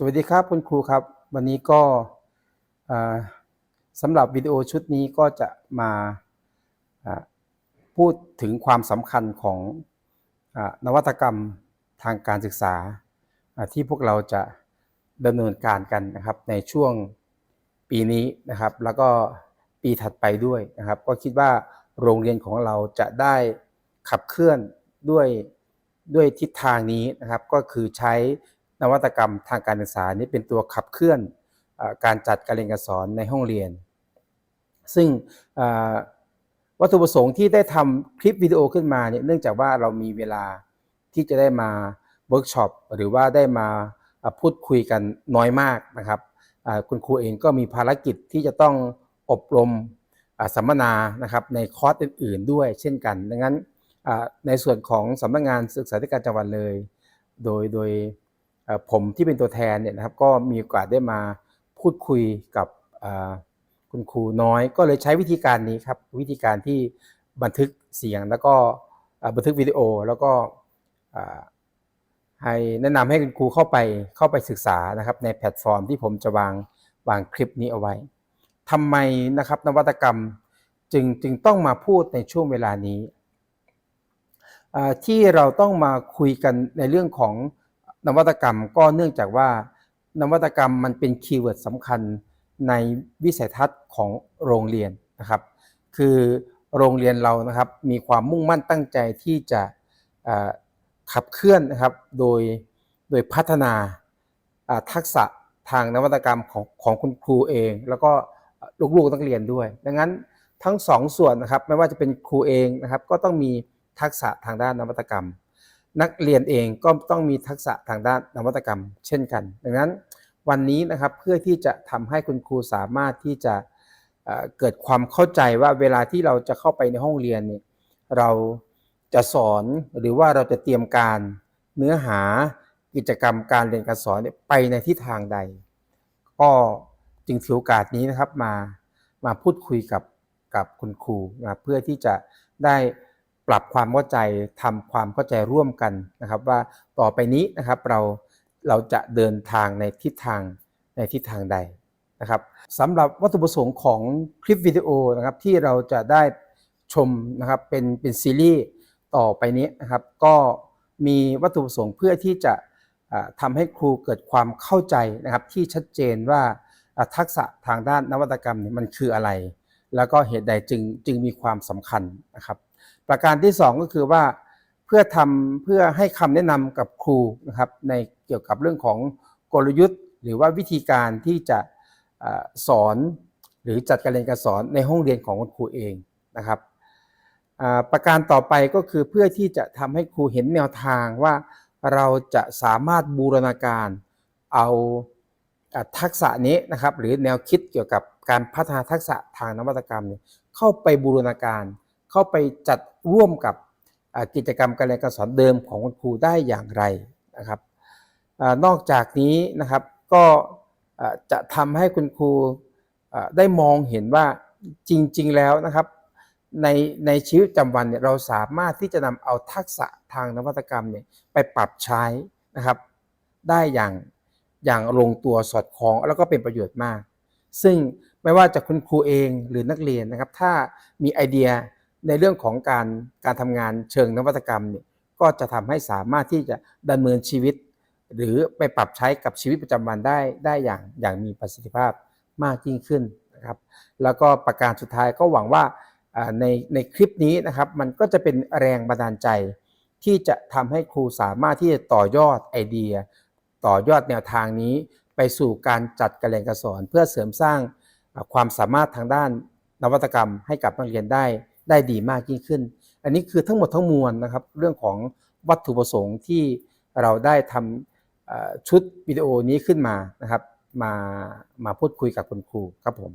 สวัสดีครับคุณครูครับ วันนี้ก็สำหรับวิดีโอชุดนี้ก็จะมาพูดถึงความสำคัญของอนวัตกรรมทางการศึกษา ที่พวกเราจะดำเนินการกันนะครับในช่วงปีนี้นะครับ แล้วก็ปีถัดไปด้วยนะครับ ก็คิดว่าโรงเรียนของเราจะได้ขับเคลื่อนด้วยด้วยทิศทางนี้นะครับ ก็คือใช้ นวัตกรรมทางการศึกษานี้เป็นตัวขับเคลื่อนอการจัดการเรียนการสอนในห้องเรียน ซึ่งวัตถุประสงค์ที่ได้ทำคลิปวิดีโอขึ้นมาเนี่ยเนื่องจากว่าเรามีเวลาที่จะได้มาเวิร์กช็อปหรือว่าได้มาพูดคุยกันน้อยมากนะครับคุณครูเองก็มีภารกิจที่จะต้องอบรมสัมมนานะครับในคอร์สอื่น ๆ ด้วยเช่นกัน ดังนั้นในส่วนของสำนักงานศึกษาธิการจังหวัดเลย โดยโดย ผมที่เป็นตัวแทนเนี่ยนะครับก็มีโอกาสได้มาพูดคุยกับคุณครูน้อย ก็เลยใช้วิธีการนี้ครับวิธีการที่บันทึกเสียงแล้วก็บันทึกวิดีโอแล้วก็ให้แนะนำให้คุณครูเข้าไปเข้าไปศึกษานะครับในแพลตฟอร์มที่ผมจะวางวางคลิปนี้เอาไว้ทำไมนะครับนวัตกรรมจึงจึงต้องมาพูดในช่วงเวลานี้ ที่เราต้องมาคุยกันในเรื่องของ นวัตกรรมก็เนื่องจากว่านวัตกรรมมันเป็นคีย์เวิร์ดสำคัญในวิสัยทัศน์ของโรงเรียนนะครับ คือโรงเรียนเรานะครับมีความมุ่งมั่นตั้งใจที่จะขับเคลื่อนนะครับโดยโดยพัฒนาอ่าทักษะทางนวัตกรรมของของคุณครูเอง แล้วก็ลูกๆนักเรียนด้วย ดังนั้นทั้งสองส่วนนะครับไม่ว่าจะเป็นครูเองนะครับก็ต้องมีทักษะทางด้านนวัตกรรม นักเรียนเองก็ต้องมีทักษะทางด้านนวัตกรรม เช่นกัน ดังนั้นวันนี้นะครับเพื่อที่จะทำให้คุณครูสามารถที่จะเกิดความเข้าใจว่าเวลาที่เราจะเข้าไปในห้องเรียนเนี่ยเราจะสอนหรือว่าเราจะเตรียมการเนื้อหากิจกรรมการเรียนการสอนไปในทิศทางใด ก็จึงถือโอกาสนี้นะครับมามาพูดคุยกับกับคุณครูนะเพื่อที่จะได้ ปรับความเข้าใจทำความเข้าใจร่วมกันนะครับ ว่าต่อไปนี้นะครับเราเราจะเดินทางในทิศทางในทิศทางใดนะครับสำหรับวัตถุประสงค์ของคลิปวิดีโอนะครับที่เราจะได้ชมนะครับเป็นเป็นซีรีส์ต่อไปนี้นะครับ ก็มีวัตถุประสงค์เพื่อที่จะอ่าทำให้ครูเกิดความเข้าใจนะครับ ที่ชัดเจนว่าทักษะทางด้านนวัตกรรมมันคืออะไร แล้วก็เหตุใดจึงจึงมีความสำคัญนะครับ ประการที่ 2 ก็คือว่าเพื่อทำเพื่อให้คำแนะนำกับครูนะครับในเกี่ยวกับเรื่องของกลยุทธ์ หรือว่าวิธีการที่จะสอนหรือจัดการเรียนการสอนในห้องเรียนของคุณครูเองนะครับประการต่อไปก็คือเพื่อที่จะทำให้ครูเห็นแนวทางว่าเราจะสามารถบูรณาการเอาทักษะนี้นะครับหรือแนวคิดเกี่ยวกับการพัฒนาทักษะทางนวัตกรรมเนี่ยเข้าไปบูรณาการ เข้าไปจัดร่วมกับกิจกรรมการเรียนการสอนเดิมของคุณครูได้อย่างไรนะครับอนอกจากนี้นะครับก็จะทำให้คุณครูได้มองเห็นว่าจริง ๆ แล้วนะครับในในชีวิตประจำวันเนี่ยเราสามารถที่จะนำเอาทักษะทางนวัตกรรมเนี่ยไปปรับใช้นะครับ ได้อย่างอย่างลงตัวสอดคล้องแล้วก็เป็นประโยชน์มาก ซึ่งไม่ว่าจะคุณครูเองหรือนักเรียนนะครับ ถ้ามีไอเดีย ในเรื่องของการการทำงานเชิงนวัตกรรมเนี่ยก็จะทำให้สามารถที่จะดำเนินชีวิต หรือไปปรับใช้กับชีวิตประจำวันได้ได้อย่างอย่างมีประสิทธิภาพมากยิ่งขึ้นนะครับ แล้วก็ประการสุดท้ายก็หวังว่าในในคลิปนี้นะครับมันก็จะเป็นแรงบันดาลใจ ที่จะทำให้ครูสามารถที่จะต่อยอดไอเดีย ต่อยอดแนวทางนี้ ไปสู่การจัดการเรียนการสอน เพื่อเสริมสร้างความสามารถทางด้านนวัตกรรมให้กับนักเรียนได้ ได้ดีมากยิ่งขึ้น อันนี้คือทั้งหมดทั้งมวลนะครับ เรื่องของวัตถุประสงค์ที่เราได้ทำอ่าชุดวิดีโอนี้ขึ้นมานะครับ มามาพูดคุยกับคุณครูครับผม